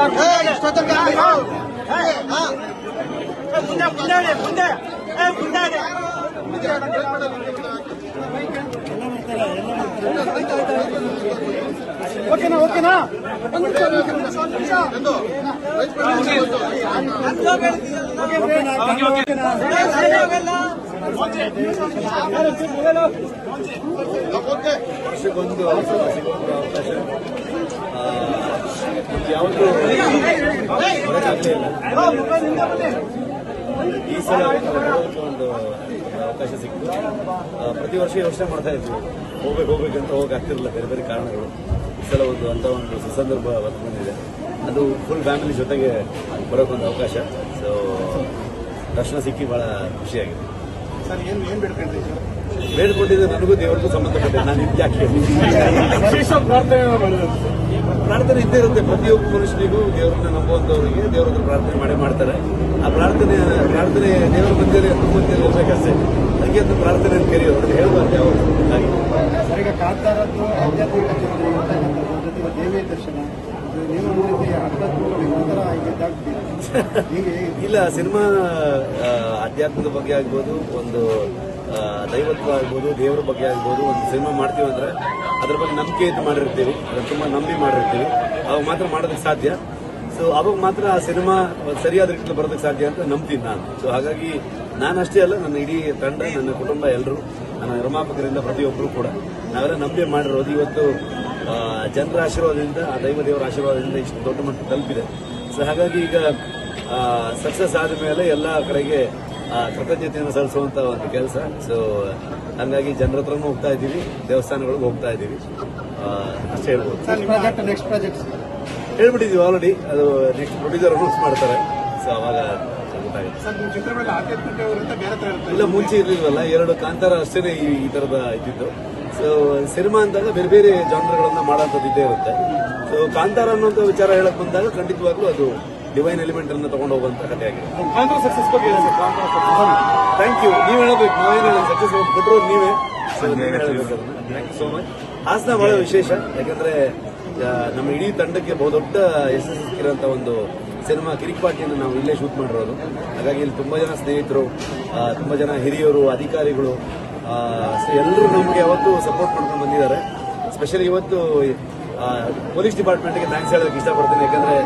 اے سٹاپ کر ಅವಕಾಶ ಯಾವುದು ಈ ಸಲ ಒಂದು ಅವಕಾಶ ಸಿಕ್ತು ಪ್ರತಿ ವರ್ಷ ಯೋಚನೆ ಮಾಡ್ತಾ ಇದ್ವಿ ಹೋಗ್ಬೇಕು ಹೋಗ್ಬೇಕಂತ ಹೋಗಕ್ಕೆ ಆಗ್ತಿರಲಿಲ್ಲ ಬೇರೆ ಬೇರೆ ಕಾರಣಗಳು ಈ ಸಲ ಒಂದು ಅಂತ ಒಂದು ಸುಸಂದರ್ಭ ಬಂದಿದೆ ಅದು ಫುಲ್ ಫ್ಯಾಮಿಲಿ ಜೊತೆಗೆ ಬರೋಕ್ಕೊಂದು ಅವಕಾಶ ಸೊ ದರ್ಶನ ಸಿಕ್ಕಿ ಬಹಳ ಖುಷಿಯಾಗಿದೆ ಬೇಡ್ಕೊಂಡಿದ್ದು ನನಗೂ ದೇವರಿಗೂ ಸಂಬಂಧಪಟ್ಟಿದೆ. ನಾನು ಯಾಕೆ ಪ್ರಾರ್ಥನೆ ಇದ್ದೇ ಇರುತ್ತೆ. ಪ್ರತಿಯೊಬ್ಬ ಮನುಷ್ಯನಿಗೂ ದೇವರನ್ನ ನಂಬುವಂತವರಿಗೆ ದೇವರನ್ನ ಪ್ರಾರ್ಥನೆ ಮಾಡಿ ಮಾಡ್ತಾರೆ. ಆ ಪ್ರಾರ್ಥನೆ ಪ್ರಾರ್ಥನೆ ದೇವರ ಮಧ್ಯದಲ್ಲಿ ಮಧ್ಯದಲ್ಲಿ ಇರಬೇಕಷ್ಟೇ ಅದಕ್ಕೆ ಅಂತ ಪ್ರಾರ್ಥನೆ ಅಂತ ಕರೆಯೋದು ಹೇಳ್ಬಾರ್ದು ಯಾವ ಈಗ ಕಾಂತಾರದ್ದು ಆಧ್ಯಾತ್ಮಿಕ ದೇವಿಯ ದರ್ಶನ ನೀವು ಆಧ್ಯಾತ್ಮಿಕ ಒಂಥರ ಈಗ ಇದಾಗ್ಬಿಟ್ಟಿದೆ ಹೀಗೆ ಇಲ್ಲ ಸಿನಿಮಾ ಆ, ಆಧ್ಯಾತ್ಮದ ಬಗ್ಗೆ ಆಗ್ಬೋದು ಒಂದು ದೈವತ್ವ ಆಗ್ಬೋದು ದೇವರ ಬಗ್ಗೆ ಆಗ್ಬೋದು ಒಂದು ಸಿನಿಮಾ ಮಾಡ್ತೀವಿ ಅಂದ್ರೆ ಅದ್ರ ಬಗ್ಗೆ ನಂಬಿಕೆ ಇದ್ದು ಮಾಡಿರ್ತೀವಿ. ತುಂಬಾ ನಂಬಿ ಮಾಡಿರ್ತೀವಿ. ಅವಾಗ ಮಾತ್ರ ಮಾಡೋದಕ್ಕೆ ಸಾಧ್ಯ. ಸೊ ಅವಾಗ ಮಾತ್ರ ಆ ಸಿನಿಮಾ ಸರಿಯಾದ ರೀತಿಯಲ್ಲಿ ಬರೋದಕ್ಕೆ ಸಾಧ್ಯ ಅಂತ ನಂಬ್ತೀನಿ ನಾನು. ಸೊ ಹಾಗಾಗಿ ನಾನಷ್ಟೇ ಅಲ್ಲ ನನ್ನ ಇಡೀ ತಂಡ ನನ್ನ ಕುಟುಂಬ ಎಲ್ಲರೂ ನನ್ನ ನಿರ್ಮಾಪಕರಿಂದ ಪ್ರತಿಯೊಬ್ಬರು ಕೂಡ ನಾವೆಲ್ಲ ನಂಬಿ ಮಾಡಿರೋದು. ಇವತ್ತು ಜನರ ಆಶೀರ್ವಾದದಿಂದ ಆ ದೈವ ದೇವರ ಆಶೀರ್ವಾದದಿಂದ ಇಷ್ಟು ದೊಡ್ಡ ಮಟ್ಟ ತಲುಪಿದೆ. ಸೊ ಹಾಗಾಗಿ ಈಗ ಸಕ್ಸಸ್ ಆದ ಮೇಲೆ ಎಲ್ಲ ಕಡೆಗೆ ಕೃತಜ್ಞತೆಯನ್ನು ಸಲ್ಲಿಸುವಂತ ಒಂದು ಕೆಲಸ. ಸೊ ಹಂಗಾಗಿ ಜನರ ಹತ್ರನೂ ಹೋಗ್ತಾ ಇದ್ದೀವಿ ದೇವಸ್ಥಾನಗಳಿಗೆ ಹೋಗ್ತಾ ಇದ್ದೀವಿ. ಅಷ್ಟೇ ಹೇಳ್ಬೋದು. ಹೇಳ್ಬಿಟ್ಟಿದೀವಿ ಆಲ್ರೆಡಿ ಅದು ನೆಕ್ಸ್ಟ್ ಪ್ರೊಡ್ಯೂಸರ್ ಅನೌನ್ಸ್ ಮಾಡ್ತಾರೆ. ಸೊ ಅವಾಗ ಇಲ್ಲ ಮುಂಚೆ ಇರ್ಲಿಲ್ವಲ್ಲ ಎರಡು ಕಾಂತಾರ ಅಷ್ಟೇ ಈ ಈ ತರದ ಇದ್ದಿದ್ದು. ಸೊ ಸಿನಿಮಾ ಅಂದಾಗ ಬೇರೆ ಬೇರೆ ಜಾನರ್ಗಳನ್ನ ಮಾಡೋಂಥದ್ದು ಇದ್ದೇ ಇರುತ್ತೆ. ಸೊ ಕಾಂತಾರ ಅನ್ನೋಂಥ ವಿಚಾರ ಹೇಳಕ್ ಬಂದಾಗ ಖಂಡಿತವಾಗ್ಲೂ ಅದು ಡಿವೈನ್ ಎಲಿಮೆಂಟ್ ಅನ್ನು ತಗೊಂಡು ಹೋಗುವಂತ ಕಥೆ ಆಗಿದೆ. ಸಕ್ಸಸ್ ಬಗ್ಗೆ ಥ್ಯಾಂಕ್ ಯು ನೀವು ಹೇಳಬೇಕು ನಾವೇನು ಹೇಳಿ ಸಕ್ಸಸ್ ಕೊಟ್ಟರು ನೀವೇ. Thank you so much Hassan ಬಹಳ ವಿಶೇಷ. ಯಾಕಂದ್ರೆ ನಮ್ಮ ಇಡೀ ತಂಡಕ್ಕೆ ಬಹುದೊಡ್ಡ ಯಶಸ್ಸು ಸಿಕ್ಕಿರೋಂಥ ಒಂದು ಸಿನಿಮಾ ಕಿರಿಕ್ ಪಾರ್ಟಿಯನ್ನು ನಾವು ಇಲ್ಲೇ ಶೂಟ್ ಮಾಡಿರೋದು. ಹಾಗಾಗಿ ಇಲ್ಲಿ ತುಂಬಾ ಜನ ಸ್ನೇಹಿತರು ತುಂಬಾ ಜನ ಹಿರಿಯರು ಅಧಿಕಾರಿಗಳು ಸೊ ಎಲ್ಲರೂ ನಮಗೆ ಯಾವತ್ತೂ ಸಪೋರ್ಟ್ ಮಾಡ್ಕೊಂಡು ಬಂದಿದ್ದಾರೆ. ಸ್ಪೆಷಲಿ ಇವತ್ತು ಪೊಲೀಸ್ ಡಿಪಾರ್ಟ್ಮೆಂಟ್ಗೆ ಥ್ಯಾಂಕ್ಸ್ ಹೇಳೋದಕ್ಕೆ ಇಷ್ಟಪಡ್ತೀನಿ. ಯಾಕಂದ್ರೆ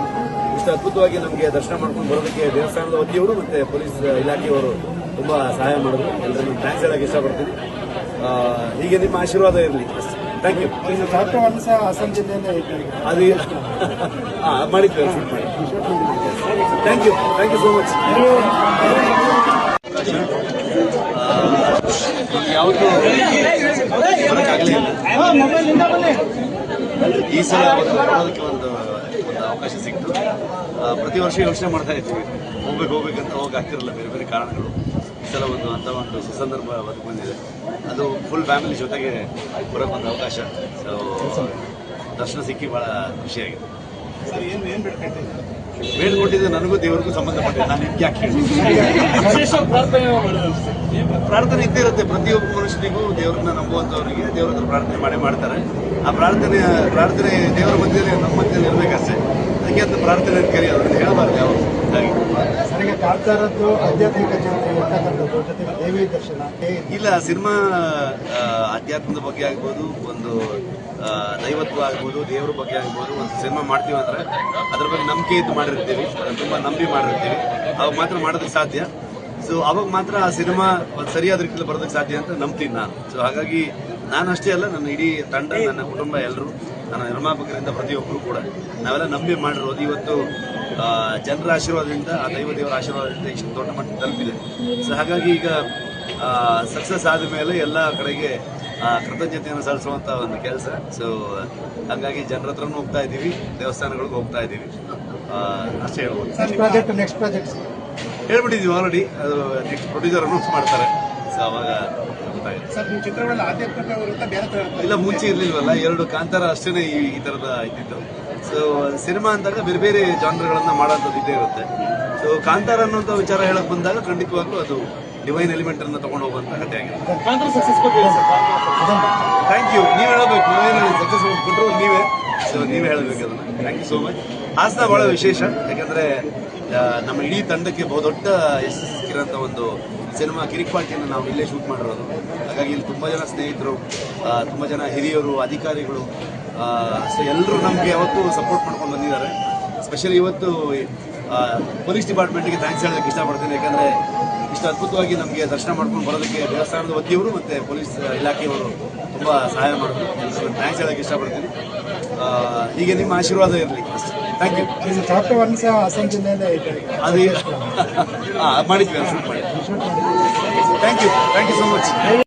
ಇಷ್ಟು ಅದ್ಭುತವಾಗಿ ನಮಗೆ ದರ್ಶನ ಮಾಡ್ಕೊಂಡು ಬರೋದಕ್ಕೆ ದೇವಸ್ಥಾನದ ವತಿಯವರು ಮತ್ತೆ ಪೊಲೀಸ್ ಇಲಾಖೆಯವರು ತುಂಬ ಸಹಾಯ ಮಾಡಿದ್ರು. ಎಲ್ಲರಿಗೂ ಥ್ಯಾಂಕ್ಸ್ ಹೇಳಕ್ಕೆ ಇಷ್ಟಪಡ್ತೀನಿ. ಹೀಗೆ ನಿಮ್ಮ ಆಶೀರ್ವಾದ ಇರಲಿ. ಥ್ಯಾಂಕ್ ಯು ಇನ್ನು ಕಾರ್ಯಕ್ರಮವನ್ನು ಸಹ ಹಾಸನ ಜಿಲ್ಲೆಯಿಂದ ಅದು ಹಾಂ ಮಾಡಿದ್ವಿ ಶೂಟ್ ಮಾಡಿ. Thank you thank you so much ಯಾವುದು ಈ ಸಲ ಅವತ್ತು ಬರೋದಕ್ಕೆ ಒಂದು ಒಂದು ಅವಕಾಶ ಸಿಕ್ತು ಪ್ರತಿ ವರ್ಷ ಯೋಚನೆ ಮಾಡ್ತಾ ಇದ್ವಿ ಹೋಗ್ಬೇಕು ಹೋಗ್ಬೇಕಂತ ಹೋಗಕ್ಕೆ ಆಗ್ತಿರಲ್ಲ, ಬೇರೆ ಬೇರೆ ಕಾರಣಗಳು. ಈ ಸಲ ಒಂದು ಅಂತ ಒಂದು ಸುಸಂದರ್ಭ ಒದಗಿ ಬಂದಿದೆ. ಅದು ಫುಲ್ ಫ್ಯಾಮಿಲಿ ಜೊತೆಗೆ ಬರೋಕ್ಕೊಂದು ಅವಕಾಶ. ಸೊ ದರ್ಶನ ಸಿಕ್ಕಿ ಭಾಳ ಖುಷಿಯಾಗಿದೆ. ಸರ್ ಏನು ಏನು ಬೇಡ್ಕೊಂಡ್ರಿ ಬೇಡ್ಕೊಂಡಿದ್ದು ನನಗೂ ದೇವರಿಗೂ ಸಂಬಂಧಪಟ್ಟಿದೆ ನಾನು ಇದಕ್ಕೆ ಯಾಕೆ ಹೇಳಿ? ವಿಶೇಷ ಪ್ರಾರ್ಥನೆ ಇದ್ದಿರುತ್ತೆ ಪ್ರಾರ್ಥನೆ ಇದ್ದೇ ಇರುತ್ತೆ. ಪ್ರತಿಯೊಬ್ಬ ಮನುಷ್ಯನಿಗೂ ದೇವರನ್ನ ನಂಬುವಂತವರಿಗೆ ದೇವರ ಹತ್ರ ಪ್ರಾರ್ಥನೆ ಮಾಡೇ ಮಾಡ್ತಾರೆ. ಆ ಪ್ರಾರ್ಥನೆ ಪ್ರಾರ್ಥನೆ ದೇವರ ಮಧ್ಯದಲ್ಲಿ ನಮ್ಮ ಮಧ್ಯದಲ್ಲಿ ಇರಬೇಕಷ್ಟೇ ಅದಕ್ಕೆ ಅಂತ ಪ್ರಾರ್ಥನೆ ಅಂತ ಕರೆಯೋದು ಅವ್ರನ್ನ ಹೇಳಬಾರ್ದು ಯಾವ ಹಾಗೆ. ಆಧ್ಯಾತ್ಮಿಕ ಚಿಂತನೆ ಇರ್ತಕ್ಕಂಥದ್ದು ಜೊತೆಗೆ ದೇವಿಯ ದರ್ಶನ ಹೇಗೆ ಇಲ್ಲ ಸಿನಿಮಾ ಅಧ್ಯಾತ್ಮದ ಆಧ್ಯಾತ್ಮದ ಬಗ್ಗೆ ಆಗ್ಬೋದು ಒಂದು ದೈವತ್ವ ಆಗ್ಬೋದು, ದೇವರ ಬಗ್ಗೆ ಆಗ್ಬೋದು, ಒಂದು ಸಿನಿಮಾ ಮಾಡ್ತೀವಿ ಅಂದ್ರೆ ಅದ್ರ ಬಗ್ಗೆ ನಂಬಿಕೆ ಇದ್ದು ಮಾಡಿರ್ತೀವಿ ತುಂಬಾ ನಂಬಿ ಮಾಡಿರ್ತೀವಿ. ಅವಾಗ ಮಾತ್ರ ಮಾಡೋದಕ್ಕೆ ಸಾಧ್ಯ. ಸೊ ಅವಾಗ ಮಾತ್ರ ಆ ಸಿನಿಮಾ ಒಂದು ಸರಿಯಾದ ರೀತಿಯಲ್ಲಿ ಬರೋದಕ್ಕೆ ಸಾಧ್ಯ ಅಂತ ನಂಬ್ತೀನಿ ನಾನು. ಸೊ ಹಾಗಾಗಿ ನಾನು ಅಷ್ಟೇ ಅಲ್ಲ, ನನ್ನ ಇಡೀ ತಂಡ, ನನ್ನ ಕುಟುಂಬ ಎಲ್ಲರೂ ನನ್ನ ನಿರ್ಮಾಪಕರಿಂದ ಪ್ರತಿಯೊಬ್ಬರು ಕೂಡ ನಾವೆಲ್ಲ ನಂಬಿ ಮಾಡಿರೋದು. ಇವತ್ತು ಜನರ ಆಶೀರ್ವಾದದಿಂದ, ಆ ದೈವ ದೇವರ ಆಶೀರ್ವಾದದಿಂದ ಇಷ್ಟು ದೊಡ್ಡ ಮಟ್ಟ ತಲುಪಿದೆ. ಸೊ ಹಾಗಾಗಿ ಈಗ ಸಕ್ಸಸ್ ಆದ ಮೇಲೆ ಎಲ್ಲ ಕಡೆಗೆ ಕೃತಜ್ಞತೆಯನ್ನು ಸಲ್ಲಿಸುವಂತ ಒಂದು ಕೆಲಸ. ಸೊ ಹಂಗಾಗಿ ಜನರ ಹತ್ರನೂ ಹೋಗ್ತಾ ಇದ್ದೀವಿ ದೇವಸ್ಥಾನಗಳಿಗೆ ಹೋಗ್ತಾ ಇದ್ದೀವಿ. ಅಷ್ಟೇ ಹೇಳ್ಬೋದು. ನೆಕ್ಸ್ಟ್ ಪ್ರಾಜೆಕ್ಟ್ ಆಲ್ರೆಡಿ ಅದು ನೆಕ್ಸ್ಟ್ ಪ್ರೊಡ್ಯೂಸರ್ ಅನೌನ್ಸ್ ಮಾಡ್ತಾರೆ. ಸೊ ಅವಾಗ ಇಲ್ಲ ಮುಂಚೆ ಇರ್ಲಿಲ್ವಲ್ಲ ಎರಡು ಕಾಂತಾರ ಅಷ್ಟೇ ಈ ತರದ ಇದ್ದಿದ್ದು. ಸೊ ಸಿನಿಮಾ ಅಂದಾಗ ಬೇರೆ ಬೇರೆ ಜಾನರ್ಗಳನ್ನ ಮಾಡೋಂಥದ್ದು ಇದ್ದೇ ಇರುತ್ತೆ. ಸೊ ಕಾಂತಾರ ಅನ್ನೋಂಥ ವಿಚಾರ ಹೇಳಕ್ ಬಂದಾಗ ಖಂಡಿತವಾಗ್ಲೂ ಅದು ಡಿವೈನ್ ಎಲಿಮೆಂಟ್ ಅನ್ನ ತಗೊಂಡು ಹೋಗುವಂತ ಕಥೆ ಆಗಿದೆ. ಥ್ಯಾಂಕ್ ಯು ನೀವು ಹೇಳಬೇಕು. ನಾವೇನು ಸಕ್ಸಸ್ ಕೊಟ್ಟರು ನೀವೇ. ಸೊ ನೀವೇ ಹೇಳಬೇಕು ಅದನ್ನ. Thank you so much Hassan ಬಹಳ ವಿಶೇಷ. ಯಾಕಂದ್ರೆ ನಮ್ಮ ಇಡೀ ತಂಡಕ್ಕೆ ಬಹುದೊಡ್ಡ ಯಶಸ್ಸು ಸಿಕ್ಕಿರೋಂಥ ಒಂದು ಸಿನಿಮಾ ಕಿರಿಕ್ ಪಾರ್ಟಿಯನ್ನು ನಾವು ಇಲ್ಲೇ ಶೂಟ್ ಮಾಡಿರೋದು. ಹಾಗಾಗಿ ಇಲ್ಲಿ ತುಂಬ ಜನ ಸ್ನೇಹಿತರು ತುಂಬ ಜನ ಹಿರಿಯರು ಅಧಿಕಾರಿಗಳು ಸೊ ಎಲ್ಲರೂ ನಮಗೆ ಯಾವತ್ತೂ ಸಪೋರ್ಟ್ ಮಾಡ್ಕೊಂಡು ಬಂದಿದ್ದಾರೆ. ಸ್ಪೆಷಲಿ ಇವತ್ತು ಪೊಲೀಸ್ ಡಿಪಾರ್ಟ್ಮೆಂಟ್ಗೆ ಥ್ಯಾಂಕ್ಸ್ ಹೇಳೋದಕ್ಕೆ ಇಷ್ಟಪಡ್ತೀನಿ. ಯಾಕಂದರೆ ಇಷ್ಟು ಅದ್ಭುತವಾಗಿ ನಮಗೆ ದರ್ಶನ ಮಾಡ್ಕೊಂಡು ಬರೋದಕ್ಕೆ ದೇವಸ್ಥಾನದ ವತಿಯವರು ಮತ್ತು ಪೊಲೀಸ್ ಇಲಾಖೆಯವರು ತುಂಬ ಸಹಾಯ ಮಾಡಿದ್ರು. ಥ್ಯಾಂಕ್ಸ್ ಹೇಳೋಕ್ಕೆ ಇಷ್ಟಪಡ್ತೀನಿ. ಹೀಗೆ ನಿಮ್ಮ ಆಶೀರ್ವಾದ ಇರಲಿ. ಥ್ಯಾಂಕ್ ಯು ಅದು. ಹಾಂ ಮಾಡಿದ್ವಿ ಶೂಟ್ ಮಾಡಿ thank you thank you so much